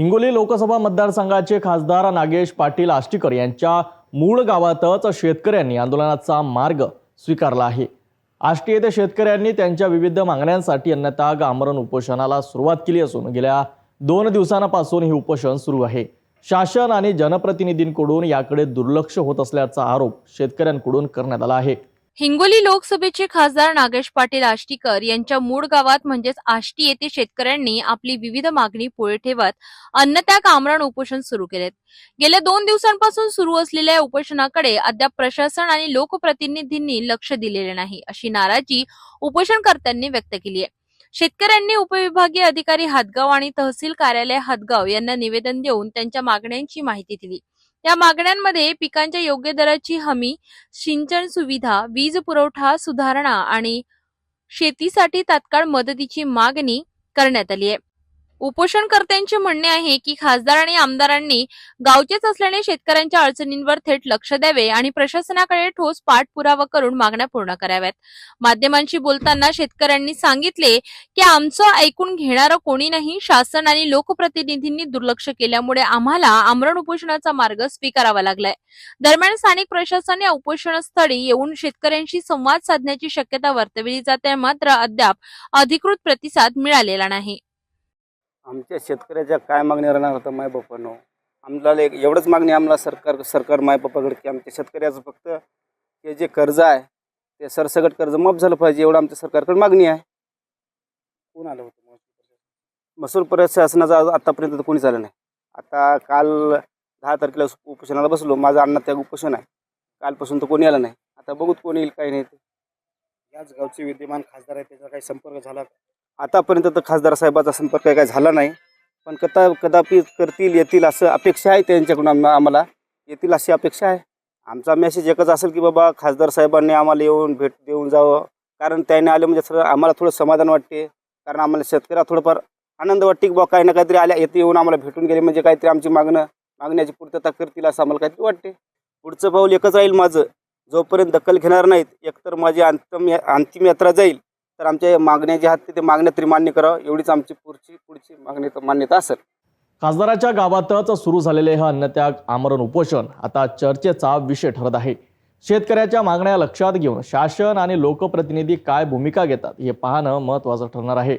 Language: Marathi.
हिंगोली लोकसभा मतदारसंघाचे खासदार नागेश पाटील आष्टीकर यांच्या मूळ गावातच शेतकऱ्यांनी आंदोलनाचा मार्ग स्वीकारला आहे. आष्टी येथे शेतकऱ्यांनी त्यांच्या विविध मागण्यांसाठी अन्यथा आमरण उपोषणाला सुरुवात केली असून गेल्या दोन दिवसांपासून हे उपोषण सुरू आहे. शासन आणि जनप्रतिनिधींकडून याकडे दुर्लक्ष होत असल्याचा आरोप शेतकऱ्यांकडून करण्यात आला आहे. हिंगोली लोकसभेचे खासदार नागेश पाटील आष्टीकर यांच्या मूळ गावात म्हणजेच आष्टी येथे शेतकऱ्यांनी आपली विविध मागणी पुढे ठेवत अन्नत्याग आमरण उपोषण सुरू केलेत. गेल्या दोन दिवसांपासून सुरू असलेल्या या उपोषणाकडे अद्याप प्रशासन आणि लोकप्रतिनिधींनी लक्ष दिलेले नाही अशी नाराजी उपोषणकर्त्यांनी व्यक्त केली आहे. शेतकऱ्यांनी उपविभागीय अधिकारी हातगाव आणि तहसील कार्यालय हातगाव यांना निवेदन देऊन त्यांच्या मागण्यांची माहिती दिली. या मागण्यांमध्ये पिकांच्या योग्य दराची हमी सिंचन सुविधा वीज पुरवठा सुधारणा आणि शेतीसाठी तात्काळ मदतीची मागणी करण्यात आली आहे. उपोषणकर्त्यांचे म्हणणे आहे की खासदार आणि आमदारांनी गावचेच असल्याने शेतकऱ्यांच्या अडचणींवर थेट लक्ष द्यावे आणि प्रशासनाकडे ठोस पाठपुरावा करून मागण्या पूर्ण कराव्यात. माध्यमांशी बोलताना शेतकऱ्यांनी सांगितले की आमचं ऐकून घेणारं कोणी नाही शासन आणि लोकप्रतिनिधींनी दुर्लक्ष केल्यामुळे आम्हाला आमरण उपोषणाचा मार्ग स्वीकारावा लागलाय. दरम्यान स्थानिक प्रशासन या उपोषणस्थळी येऊन शेतकऱ्यांशी संवाद साधण्याची शक्यता वर्तवली जाते मात्र अद्याप अधिकृत प्रतिसाद मिळालेला नाही. आमच्या शेतकऱ्याच्या काय मागणी राहणार होतं माय बापानो? आम्हाला एक एवढंच मागणी आम्हाला सरकार सरकार माय बापाकडे की आमच्या शेतकऱ्याचं फक्त हे जे कर्ज आहे ते सरसकट कर्ज माफ झालं पाहिजे एवढं आमच्या सरकारकडे मागणी आहे. कोण आलं होतं महसूल प्रशासनाचं आतापर्यंत तर कोणीच आलं नाही. आता काल दहा तारखेला उपोषणाला बसलो माझं अण्णा त्या उपोषण आहे. कालपासून तर कोणी आलं नाही. आता बघूत कोण येईल काही नाही ते. याच गावचे विद्यमान खासदार आहेत त्याचा काही संपर्क झाला? आतापर्यंत तर खासदार साहेबाचा संपर्क काही झाला नाही पण कदा कदापि करतील येतील असं अपेक्षा आहे त्यांच्याकडून आम- आम्हाला. येतील अशी अपेक्षा आहे. आमचा मेसेज एकच असेल की बाबा खासदार साहेबांनी आम्हाला येऊन भेट देऊन जावं. कारण त्याने आले म्हणजे सर आम्हाला थोडं समाधान वाटते. कारण आम्हाला शेतकऱ्याला थोडंफार आनंद वाटते की बाबा काही ना काहीतरी आल्या येते येऊन आम्हाला भेटून गेले म्हणजे काहीतरी आमची मागणं मागण्याची पूर्तता करतील असं आम्हाला काहीतरी वाटते. पुढचं पाऊल एकच राहील माझं. जोपर्यंत दखल घेणार नाहीत एकतर माझी अंतिम या- अंतिम यात्रा जाईल. तर आमच्या मागण्या ज्या आहेत ते मागण्या तरी मान्य करावं एवढीच आमची पुढची पुढची मागणी मान्यता असेल. खासदाराच्या गावातच सुरू झालेले हे अन्नत्याग आमरण उपोषण आता चर्चेचा विषय ठरत आहे. शेतकऱ्याच्या मागण्या लक्षात घेऊन शासन आणि लोकप्रतिनिधी काय भूमिका घेतात हे पाहणं महत्त्वाचं ठरणार आहे.